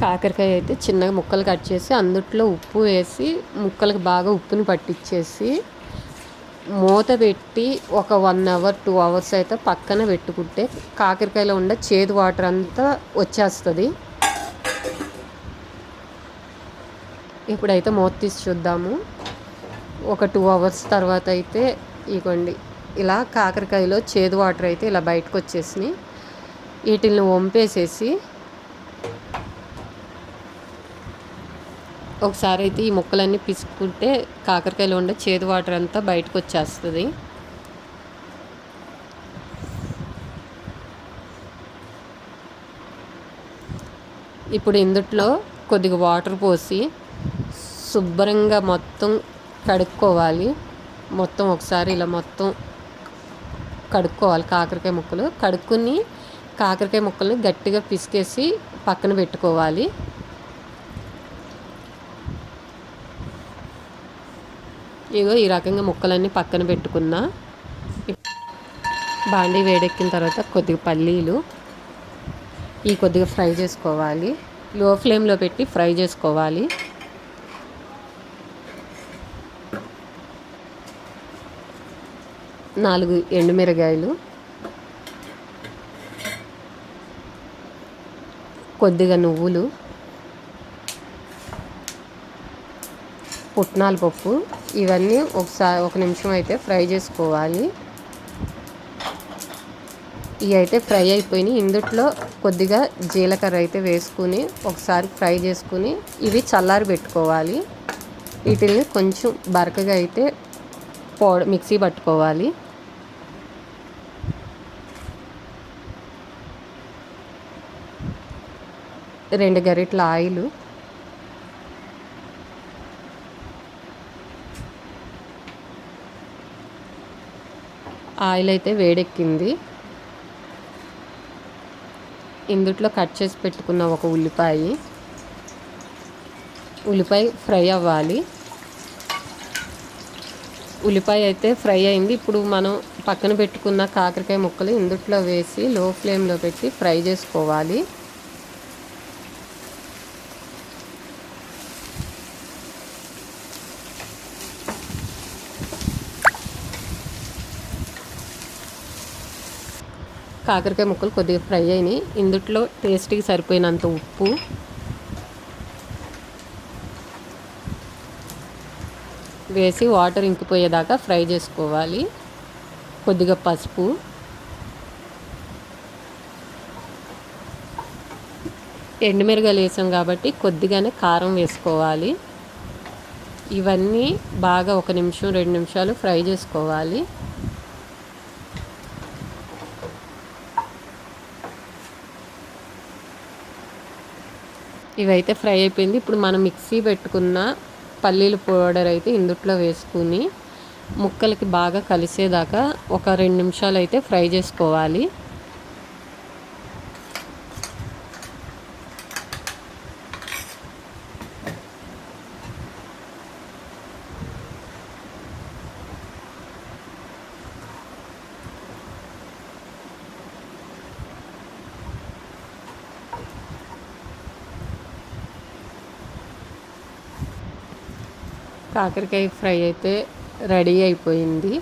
కాకరకాయ అయితే చిన్నగా ముక్కలు కట్ చేసి అందుట్లో ఉప్పు వేసి ముక్కలకు బాగా ఉప్పుని పట్టించేసి మూత పెట్టి ఒక వన్ అవర్ టూ అవర్స్ అయితే పక్కన పెట్టుకుంటే కాకరకాయలో ఉండే చేదు వాటర్ అంతా వచ్చేస్తుంది. ఇప్పుడైతే మూత తీసి చూద్దాము. ఒక టూ అవర్స్ తర్వాత అయితే ఇగోండి ఇలా కాకరకాయలో చేదు వాటర్ అయితే ఇలా బయటకు వచ్చేసినాయి. వీటిని వంపేసేసి ఒకసారి అయితే ఈ ముక్కలన్నీ పిసుకుంటే కాకరకాయలో ఉండే చేదు వాటర్ అంతా బయటకు వచ్చేస్తుంది. ఇప్పుడు ఇందుట్లో కొద్దిగా వాటర్ పోసి శుభ్రంగా మొత్తం కడుక్కోవాలి. మొత్తం ఒకసారి ఇలా మొత్తం కడుక్కోవాలి కాకరకాయ ముక్కలు. కడుక్కుని కాకరకాయ ముక్కలు గట్టిగా పిసికేసి పక్కన పెట్టుకోవాలి. ఇగో ఈ రకంగా ముక్కలన్నీ పక్కన పెట్టుకున్నా. బాండీ వేడెక్కిన తర్వాత కొద్దిగా పల్లీలు. ఈ కొద్దిగా ఫ్రై చేసుకోవాలి. లో ఫ్లేమ్లో పెట్టి ఫ్రై చేసుకోవాలి. నాలుగు ఎండుమిరగాయలు. కొద్దిగా నువ్వులు. పుట్నాల పప్పు. ఇవన్నీ ఒకసారి ఒక నిమిషం అయితే ఫ్రై చేసుకోవాలి. ఇవి అయితే ఫ్రై అయిపోయినాయి ఇందుట్లో కొద్దిగా జీలకర్ర అయితే వేసుకుని ఒకసారి ఫ్రై చేసుకుని ఇవి చల్లారి పెట్టుకోవాలి. వీటిని కొంచెం బరకగా అయితే పౌడ మిక్సీ పట్టుకోవాలి. రెండు గరిటల ఆయిలు ఆయిల్ అయితే వేడెక్కింది. ఇందుట్లో కట్ చేసి పెట్టుకున్న ఒక ఉల్లిపాయ. ఉల్లిపాయ ఫ్రై అవ్వాలి. ఉల్లిపాయ అయితే ఫ్రై అయింది. ఇప్పుడు మనం పక్కన పెట్టుకున్న కాకరకాయ ముక్కలు ఇందుట్లో వేసి లో ఫ్లేమ్లో పెట్టి ఫ్రై చేసుకోవాలి. కాకరకాయ ముక్కలు కొద్దిగా ఫ్రై అయినాయి. ఇందుట్లో టేస్ట్కి సరిపోయినంత ఉప్పు. వేసి వాటర్ ఇంకిపోయేదాకా ఫ్రై చేసుకోవాలి. కొద్దిగా పసుపు. ఎండుమిరగాయలు వేసాం కాబట్టి కొద్దిగానే కారం వేసుకోవాలి. ఇవన్నీ బాగా ఒక నిమిషం రెండు నిమిషాలు ఫ్రై చేసుకోవాలి. ఇవైతే ఫ్రై అయిపోయింది. ఇప్పుడు మనం మిక్సీ పెట్టుకున్న పల్లీల పౌడర్ అయితే ఇందుట్లో వేసుకుని ముక్కలకి బాగా కలిసేదాకా ఒక రెండు నిమిషాలు అయితే ఫ్రై చేసుకోవాలి. కాకరకాయ ఫ్రై అయితే రెడీ అయిపోయింది.